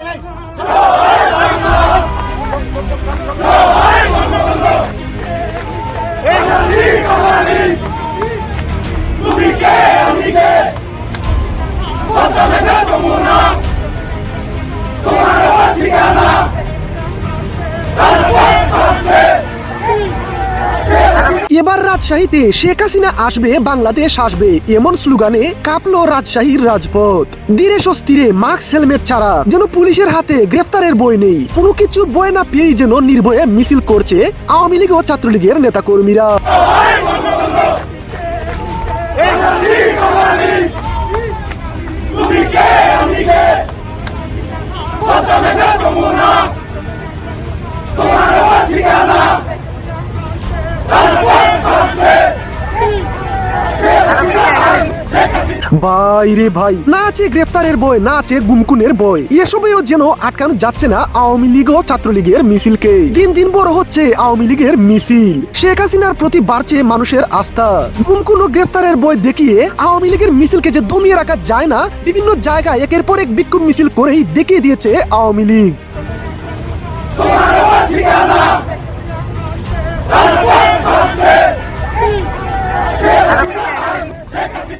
Come on! এবার রাজশাহীতে শেখ হাসিনা আসবে, বাংলাদেশ আসবে, এমন স্লোগানে কাঁপলো রাজশাহীর রাজপথ। ধীরে স্বস্তিরে মাস্ক, হেলমেট ছাড়া যেন পুলিশের হাতে গ্রেফতারের বই নেই। কোনো কিছু বই না পেয়েই যেন নির্ভয়ে মিছিল করছে আওয়ামী লীগ ও ছাত্রলীগের নেতাকর্মীরা। ভাই রে ভাই, না আছে গ্রেফতারের বই না আছে গুমকুনের বই এসবেও যেন আটকানো যাচ্ছে না আওয়ামী লীগ ও ছাত্রলীগের মিছিলকে। দিন দিন বড় হচ্ছে আওয়ামী লীগের মিছিল। শেখ হাসিনার প্রতি বাড়ছে মানুষের আস্থা। গুমকুন ও গ্রেফতারের বই দেখিয়ে আওয়ামী লীগের মিছিলকে যে দমিয়ে রাখা যায় না, বিভিন্ন জায়গায় একের পর এক বিক্ষোভ মিছিল করেই দেখিয়ে দিয়েছে আওয়ামী লীগ।